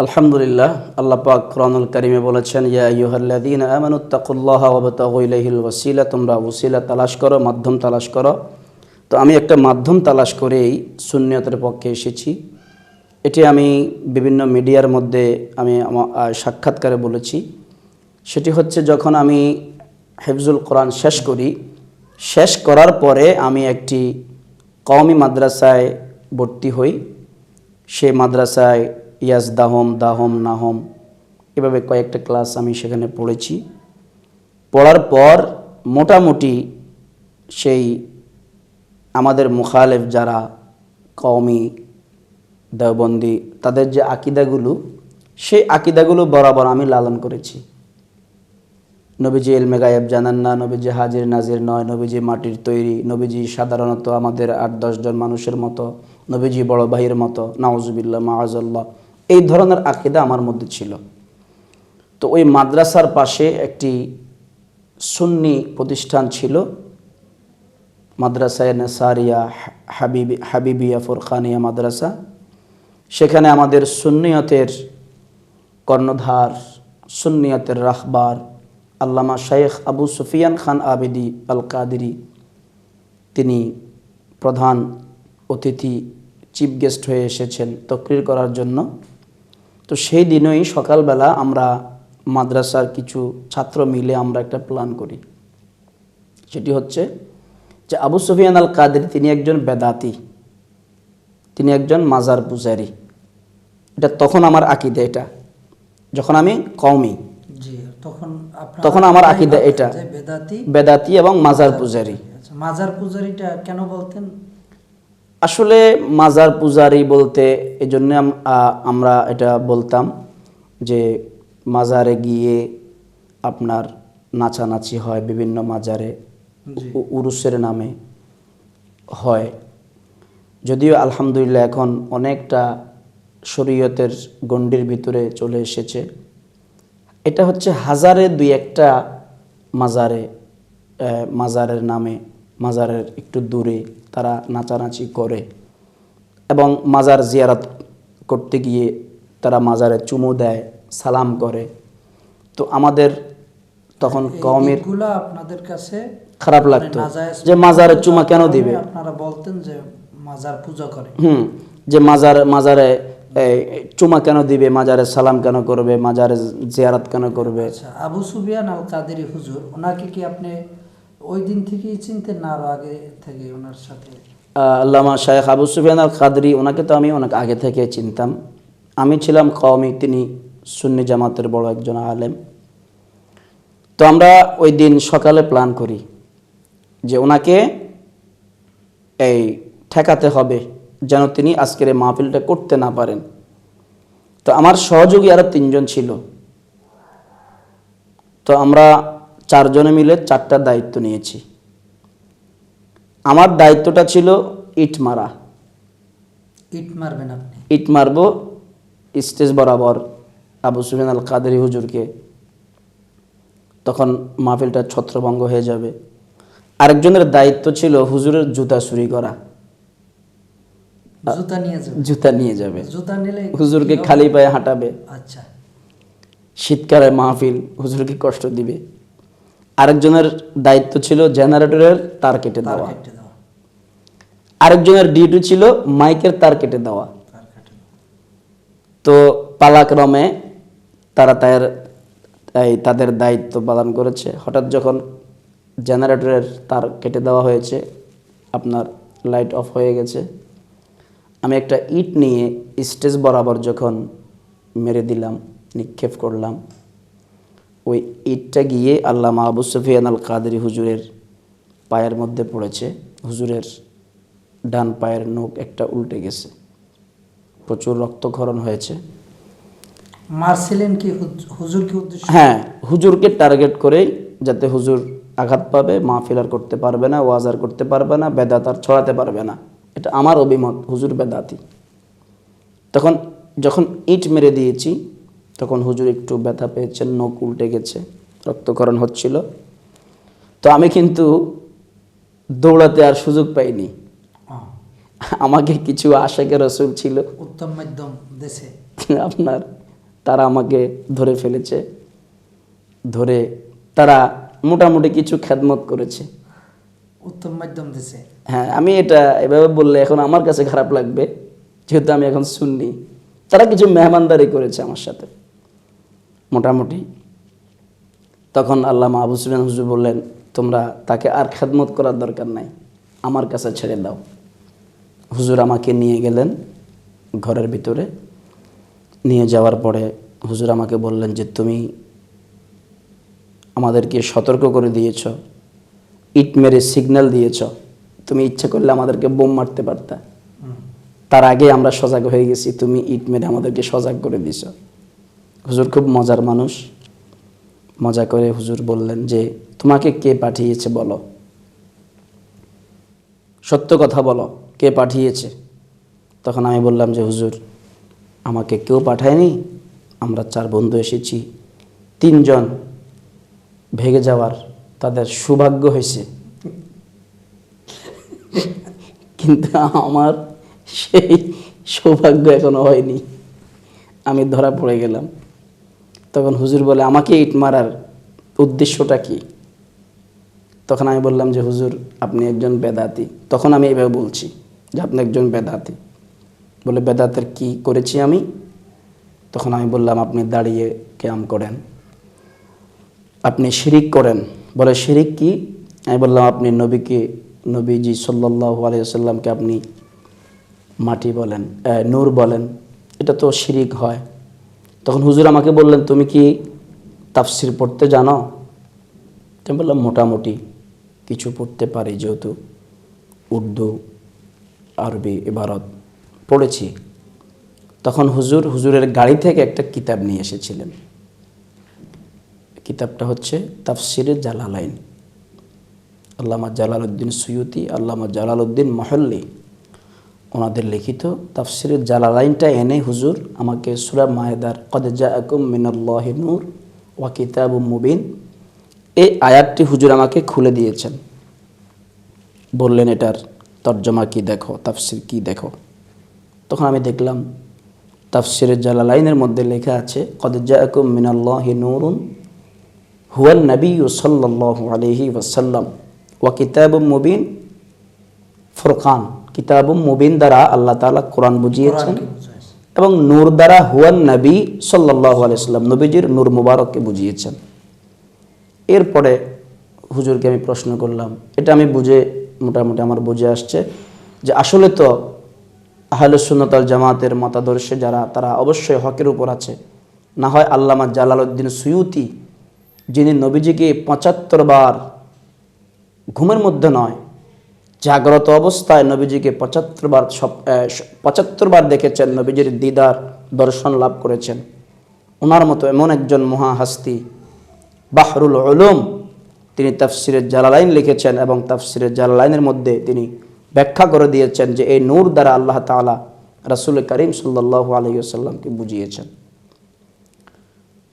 আলহামদুলিল্লাহ, আল্লাহ পাক কোরআনুল কারিমে বলেছেন, ইয়া আইয়ুহাল্লাযীনা আমানুত্তাকুল্লাহা ইলাইহিল ওয়াসিলা, তোমরা ওসিলা তালাশ করো, মাধ্যম তালাশ করো। তো আমি একটা মাধ্যম তালাশ করেই সুন্নিয়তের পক্ষে এসেছি। এটি আমি বিভিন্ন মিডিয়ার মধ্যে আমা- সাক্ষাৎকারে বলেছি। সেটি হচ্ছে যখন আমি হেফজুল কোরআন শেষ করি, শেষ করার পরে আমি একটি কওমি মাদ্রাসায় ভর্তি হই। সে মাদ্রাসায় ইয়াস দাহম দাহম, নাহম। এভাবে কয়েকটা ক্লাস আমি সেখানে পড়েছি। পড়ার পর মোটামুটি সেই আমাদের মুখালেফ যারা কওমি দেওবন্দি, তাদের যে আকিদাগুলো, সেই আকিদাগুলো বরাবর আমি লালন করেছি। নবীজি এলমে গায়েব জানান না, নবীজি হাজির নাজির নয়, নবীজি মাটির তৈরি, নবীজি সাধারণত আমাদের আট দশজন মানুষের মতো, নবীজি বড় ভাইয়ের মতো নাওজুবিল্লাহ মাহাজল্লাহ এই ধরনের আকিদা আমার মধ্যে ছিল। তো ওই মাদ্রাসার পাশে একটি সুন্নি প্রতিষ্ঠান ছিল, মাদ্রাসায় নেসারিয়া, হাবিবি, হাবিবিয়া ফুরখানিয়া মাদ্রাসা। সেখানে আমাদের সুন্নিয়তের কর্ণধার, সুন্নিয়তের রাহবার আল্লামা শাইখ আবু সুফিয়ান খান আবেদি আল কাদেরি তিনি প্রধান অতিথি, চিফ গেস্ট হয়ে এসেছেন তকরির করার জন্য। তো সেই দিনই সকালবেলা আমরা মাদ্রাসার কিছু ছাত্র মিলে আমরা একটা প্ল্যান করি। সেটি হচ্ছে যে আবু সুফিয়ান আল কাদের তিনি একজন বেদাতি। তিনি একজন মাজার পূজারি। এটা তখন আমার আকিদা এটা। যখন আমি কওমি। তখন তখন আমার আকিদা এটা। বেদাতি বেদাতি এবং মাজার পূজারি। আচ্ছা, মাজার পূজারিটা কেন বলতেন? আসলে মাজার পূজারি বলতে এই জন্য আমরা এটা বলতাম যে মাজারে গিয়ে আপনার নাচানাচি হয় বিভিন্ন মাজারে উরুসের নামে হয়। যদিও আলহামদুলিল্লাহ এখন অনেকটা শরীয়তের গণ্ডির ভিতরে চলে এসেছে। এটা হচ্ছে হাজারে দুই একটা মাজারে মাজারের নামে মাজারের একটু দূরে তারা নাচানাচি করে। এবং মাজার জিয়ারত করতে গিয়ে তারা মাজারে চুমু দেয় সালাম করে। তো আমাদের তখন কমের আপনাদের কাছে খারাপ মানে লাগতো যে মাজারে চুমা কেন দিবে? আপনারা বলতেন যে মাজার পূজা করে। হুম যে মাজার মাজারে চুমা কেন দিবে? মাজারে সালাম কেন করবে? মাজারে জিয়ারত কেন করবে? আচ্ছা আবু সুবিয়ান আল কাদেরি হুজুর ওনাকে কি আপনি ওই দিন থেকেই চিনতেন না আগে থেকে ওনার সাথে। আল্লামা শায়েখ আবু সুফিয়ান আল কাদরি ওনাকে তো আমি অনেক আগে থেকে চিনতাম। আমি ছিলাম কওমি, তিনি সুন্নি জামাতের বড় একজন আলেম। তো আমরা ওই দিন সকালে প্ল্যান করি যে ওনাকে এই ঠেকাতে হবে, যেন তিনি আজকের এই মাহফিলটা করতে না পারেন। তো আমার সহযোগী আরও তিনজন ছিল। তো আমরা চারজনে মিলে চারটা দায়িত্ব নিয়েছি। আমার দায়িত্বটা ছিল ইট মারা। ইট মারবেন আপনি। ইট মারবো স্টেজ বরাবর আবু সুফিয়ান আল কাদেরি হুজুরকে। তখন মাহফিলটা ছত্রভঙ্গ হয়ে যাবে। আরেকজনের দায়িত্ব ছিল হুজুরের জুতা চুরি করা। জুতা নিয়ে যাবেন জুতা নিয়ে যাবে। জুতা নিলে হুজুরকে খালি পায়ে হাঁটাবে। আচ্ছা। শীতকালে মাহফিল হুজুরকে কষ্ট দিবে। আরেকজনের দায়িত্ব ছিল জেনারেটরের তার কেটে দেওয়া। আরেকজনের ডিউটি ছিল মাইকের তার কেটে দেওয়া। তার কেটে দেওয়া। তো পালাক্রমে তারা তার এই তাদের দায়িত্ব পালন করেছে। হঠাৎ যখন জেনারেটরের তার কেটে দেওয়া হয়েছে আপনার লাইট অফ হয়ে গেছে। আমি একটা ইট নিয়ে স্টেজ বরাবর যখন মেরে দিলাম নিক্ষেপ করলাম ওই ইটটা গিয়ে আল্লামা আবু সুফিয়ান আল কাদেরি হুজুরের পায়ের মধ্যে পড়েছে। হুজুরের ডান পায়ের নখ একটা উল্টে গেছে। প্রচুর রক্তক্ষরণ হয়েছে। মারছিলেন কি হুজ- হুজুর কি উদ্দেশ্য? হ্যাঁ হুজুরকে টার্গেট করেই যাতে হুজুর আঘাত পাবে মাহফিল আর করতে পারবে না ওয়াজার করতে পারবে না বেদাত আর ছড়াতে পারবে না। এটা আমার অভিমত হুজুর বেদাতি। তখন যখন ইট মেরে দিয়েছি তখন হুজুর একটু ব্যথা পেয়েছেন নখ উল্টে গেছে রক্তকরণ হচ্ছিল। তো আমি কিন্তু দৌড়াতে আর সুযোগ পাইনি। আমাকে কিছু আশেকের রসুল ছিল। উত্তম মাধ্যম দেশে। আপনার তারা আমাকে ধরে ফেলেছে। ধরে তারা মোটামুটি কিছু খেদমত করেছে। উত্তম মাধ্যম দিছে হ্যাঁ আমি এটা এভাবে বললে এখন আমার কাছে খারাপ লাগবে। যেহেতু আমি এখন শুননি তারা কিছু মেহমানদারি করেছে আমার সাথে। মোটামুটি। তখন আল্লাহ আবু সুফিয়ান হুজুর বললেন তোমরা তাকে আর খেদমত করার দরকার নাই আমার কাছে ছেড়ে দাও। হুজুর আমাকে নিয়ে গেলেন ঘরের ভিতরে। নিয়ে যাওয়ার পরে হুজুর আমাকে বললেন যে তুমি আমাদেরকে সতর্ক করে দিয়েছ ইট মেরে সিগন্যাল দিয়েছ তুমি ইচ্ছা করলে আমাদেরকে বোম মারতে পারতা। তার আগে আমরা সজাগ হয়ে গেছি তুমি ইট মেরে আমাদেরকে সজাগ করে দিছ হুজুর খুব মজার মানুষ। মজা করে হুজুর বললেন যে, তোমাকে কে পাঠিয়েছে বলো? সত্য কথা বলো, কে পাঠিয়েছে? তখন আমি বললাম যে, হুজুর, আমাকে কেউ পাঠায়নি। আমরা চার বন্ধু এসেছি। তিনজন ভেগে যাওয়ার তাদের সৌভাগ্য হয়েছে। কিন্তু আমার সেই সৌভাগ্য এখনও হয়নি। আমি ধরা পড়ে গেলাম। তখন হুজুর বলে, আমাকে ইট মারার উদ্দেশ্যটা কি? তখন আমি বললাম যে, হুজুর, আপনি একজন বেদাতি। তখন আমি এভাবে বলছি যে, আপনি একজন বেদাতি। বলে, বেদাতের কি করেছি আমি? তখন আমি বললাম, আপনি দাঁড়িয়ে ক্যাম করেন। আপনি শিরিক করেন। বলে, শিরিক কি? আমি বললাম, আপনি নবীকে, নবীজি সাল্লাহ আলিয়াল্লামকে আপনি মাটি বলেন নূর বলেন। এটা তো শিরিক হয়। তখন হুজুর আমাকে বললেন, তুমি কি তাফসির পড়তে জানো? আমি বললাম, মোটামুটি কিছু পড়তে পারি যেহেতু উর্দু, আরবি, ইবারত পড়েছি। তখন হুজুর হুজুরের গাড়ি থেকে একটা কিতাব নিয়ে এসেছিলেন। কিতাবটা হচ্ছে তাফসিরে জালালাইন। আল্লামা জালালউদ্দিন সুয়ুতি, আল্লামা জালালউদ্দিন মহল্লি। ওনাদের লিখিত তাফসিরের জালালাইনটা এনে হুজুর আমাকে সুরা মায়েদার কদ জাআকুম মিনাল্লাহ নূর ওয়া কিতাবু মুবিন এই আয়াতটি হুজুর আমাকে খুলে দিয়েছেন। বললেন, এটার তর্জমা কি দেখো, তাফসির কি দেখো? তখন আমি দেখলাম তাফসিরের জালালাইনের মধ্যে লেখা আছে, কদ জাআকুম মিনাল্লাহি নূরুন হুয়ান নবী সাল্লাল্লাহু আলাইহি ওয়াসাল্লাম ওয়া কিতাবুম মুবিন ফুরকান। কিতাবুম মুবিন দ্বারা আল্লাহ তাআলা কোরআন বুঝিয়েছেন এবং নূর দ্বারা হুয়ান নবী সাল্লাল্লাহু আলাইহি সাল্লাম নবীজির নূর মুবারককে বুঝিয়েছেন। এরপরে হুজুরকে আমি প্রশ্ন করলাম এটা আমি বুঝে মোটামুটি আমার বুঝে আসছে যে আসলে তো আহলে সুন্নতাল জামাতের মতাদর্শে যারা তারা অবশ্যই হকের উপর আছে। না হয় আল্লামা জালালউদ্দিন সুয়ুতি যিনি নবীজিকে পঁচাত্তর বার ঘুমের মধ্যে নয় জাগ্রত অবস্থায় নবীজিকে পঁচাত্তর বার সব পঁচাত্তর বার দেখেছেন, নবীজির দিদার দর্শন লাভ করেছেন। ওনার মতো এমন একজন মহাহাস্তি, বাহরুল উলুম, তিনি তাফসিরের জালালাইন লিখেছেন এবং তাফসিরের জালালাইনের মধ্যে তিনি ব্যাখ্যা করে দিয়েছেন যে এই নূর দ্বারা আল্লাহ তাআলা রাসূল করিম সাল্লাহ আলহিউসাল্লামকে বুঝিয়েছেন।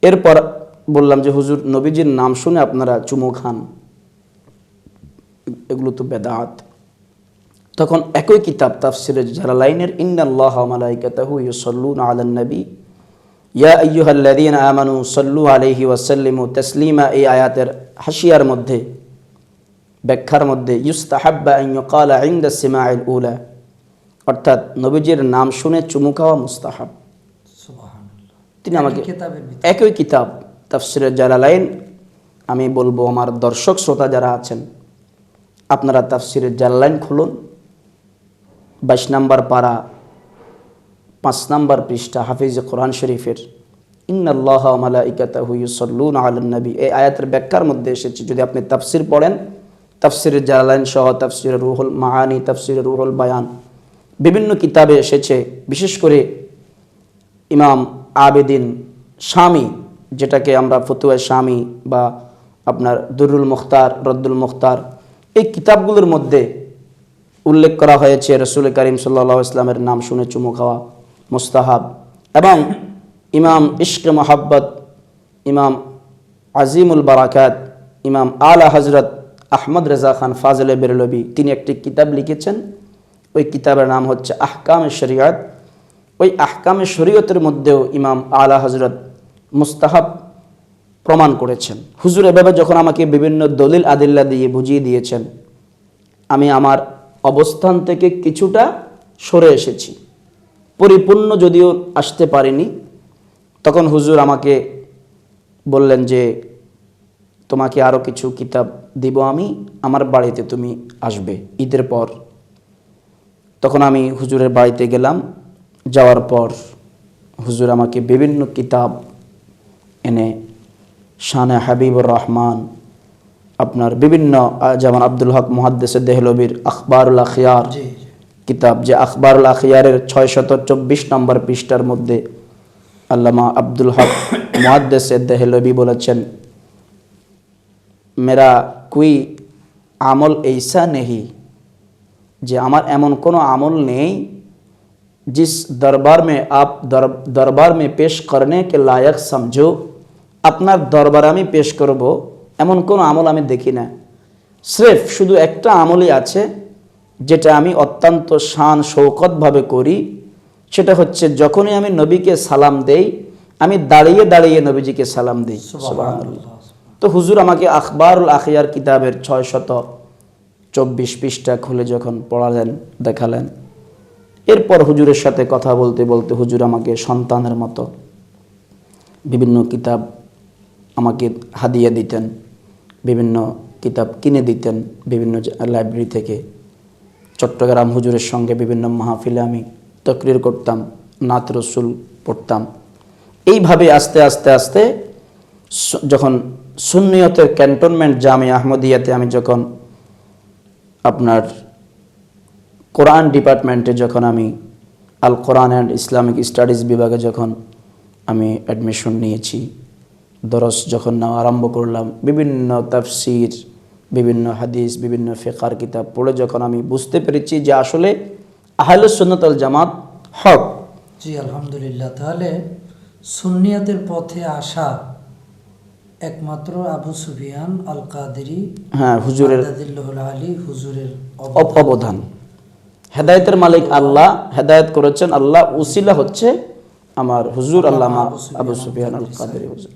এরপর বললাম যে, হুজুর, নবীজির নাম শুনে আপনারা চুমু খান। এগুলো তো বেদাত। তখন একই কিতাব তাফসিরের জালালাইনের ইন্নাল্লাহ মালাইকাতাহু ইউসাল্লুনা আলান নবী ইয়া আইয়ুহাল্লাযীনা আমানু সাল্লু আলাইহি ওয়াসাল্লিমু তাসলিমা এই আয়াতের হাসিয়ার মধ্যে ব্যাখ্যার মধ্যে ইউস্তাহাব্বা আন ইউকালা ইনদা সিমাইল উলা অর্থাৎ নবীজির নাম শুনে চুমু খাওয়া মুস্তাহাব। তিনি আমাকে একই কিতাব তাফসিরের জালালাইন আমি বলব আমার দর্শক শ্রোতা যারা আছেন আপনারা তাফসিরের জালালাইন খুলুন বাইশ নাম্বার পারা, পাঁচ নাম্বার পৃষ্ঠা হাফিজ কোরআন শরীফের, ইন্নাল্লাহ মালাইকাতাহু ইউসাল্লুনা আলান নবী। এই আয়াতের ব্যাখ্যার মধ্যে এসেছে, যদি আপনি তাফসির পড়েন তাফসিরের জালালাইন সহ তাফসিরের রুহুল মাহানি তাফসিরের রুহুল বায়ান, বিভিন্ন কিতাবে এসেছে, বিশেষ করে ইমাম আবেদিন স্বামী যেটাকে আমরা ফতুয়া স্বামী বা আপনার দুরুল মুখতার, রদ্দুল মুখতার, এই কিতাবগুলোর মধ্যে উল্লেখ করা হয়েছে রসুল করিম সাল্লা ইসলামের নাম শুনে চুমু খাওয়া মুস্তাহাব। এবং ইমাম ইশক মোহাব্বত, ইমাম আজিমুল বারাকাত, ইমাম আলা হজরত আহমদ রেজা খান ফাজলে বেরলবি, তিনি একটি কিতাব লিখেছেন। ওই কিতাবের নাম হচ্ছে আহকাম শরিয়াত। ওই আহকামে শরীয়তের মধ্যেও ইমাম আলা হজরত মুস্তাহাব প্রমাণ করেছেন। হুজুর এভাবে যখন আমাকে বিভিন্ন দলিল আদিল্লা দিয়ে বুঝিয়ে দিয়েছেন, আমি আমার অবস্থান থেকে কিছুটা সরে এসেছি। পরিপূর্ণ যদিও আসতে পারিনি। তখন হুজুর আমাকে বললেন যে, তোমাকে আরও কিছু কিতাব দিব আমি, আমার বাড়িতে তুমি আসবে ঈদের পর। তখন আমি হুজুরের বাড়িতে গেলাম। যাওয়ার পর হুজুর আমাকে বিভিন্ন কিতাব এনে শানে হাবিবুর রহমান আপনার বিভিন্ন আহ, যেমন আব্দুল হক মুহাদ্দেসে দেহলবির আখবারুল আখিয়ার জি জি কিতাব যে আখবারুল আখিয়ারের ছয় শত চব্বিশ নম্বর পৃষ্ঠার মধ্যে আল্লামা আব্দুল হক মুহাদ্দেসে দেহলবি বলেছেন মেরা কুই আমল ऐसा नहीं যে আমার এমন কোনো আমল নেই जिस दरबार में आप दर, दरबार में पेश करने के लायक समझो আপনার দরবারে আমি পেশ করব এমন কোনো আমল আমি দেখি না। স্রেফ শুধু একটা আমলই আছে যেটা আমি অত্যন্ত শান শৌকতভাবে করি। সেটা হচ্ছে যখনই আমি নবীকে সালাম দেই আমি দাঁড়িয়ে দাঁড়িয়ে নবীজিকে সালাম দিই। তো হুজুর আমাকে আখবারুল আখিয়ার কিতাবের ছয় শত চব্বিশ পৃষ্ঠা খুলে যখন পড়ালেন দেখালেন। এরপর হুজুরের সাথে কথা বলতে বলতে হুজুর আমাকে সন্তানের মতো বিভিন্ন কিতাব আমাকে হাদিয়া দিতেন। বিভিন্ন কিতাব কিনে দিতেন বিভিন্ন লাইব্রেরি থেকে। চট্টগ্রাম হুজুরের সঙ্গে বিভিন্ন মাহফিলে আমি তকরির করতাম নাত রসুল পড়তাম। এইভাবে আস্তে আস্তে আস্তে যখন সুন্নিয়তের ক্যান্টনমেন্ট জামে আহমদিয়াতে আমি যখন আপনার কোরআন ডিপার্টমেন্টে যখন আমি Al Quran and Islamic studies বিভাগে যখন আমি অ্যাডমিশন নিয়েছি দরস যখন নেওয়া আরম্ভ করলাম বিভিন্ন তাফসির বিভিন্ন হাদিস বিভিন্ন ফেকার কিতাব পড়ে যখন আমি বুঝতে পেরেছি যে আসলে আহলে সুন্নত আল জামাত হক। জি আলহামদুলিল্লাহ। তাহলে সুন্নিয়াতের পথে আসা একমাত্র আবু সুফিয়ান আল কাদেরি হ্যাঁ হুজুরের আলী হুজুরের অব- অবদান হেদায়েতের মালিক আল্লাহ হেদায়েত করেছেন আল্লাহ উসিলা হচ্ছে আমার হুজুর আল্লামা আবু সুফিয়ান আল কাদেরি হুজুর।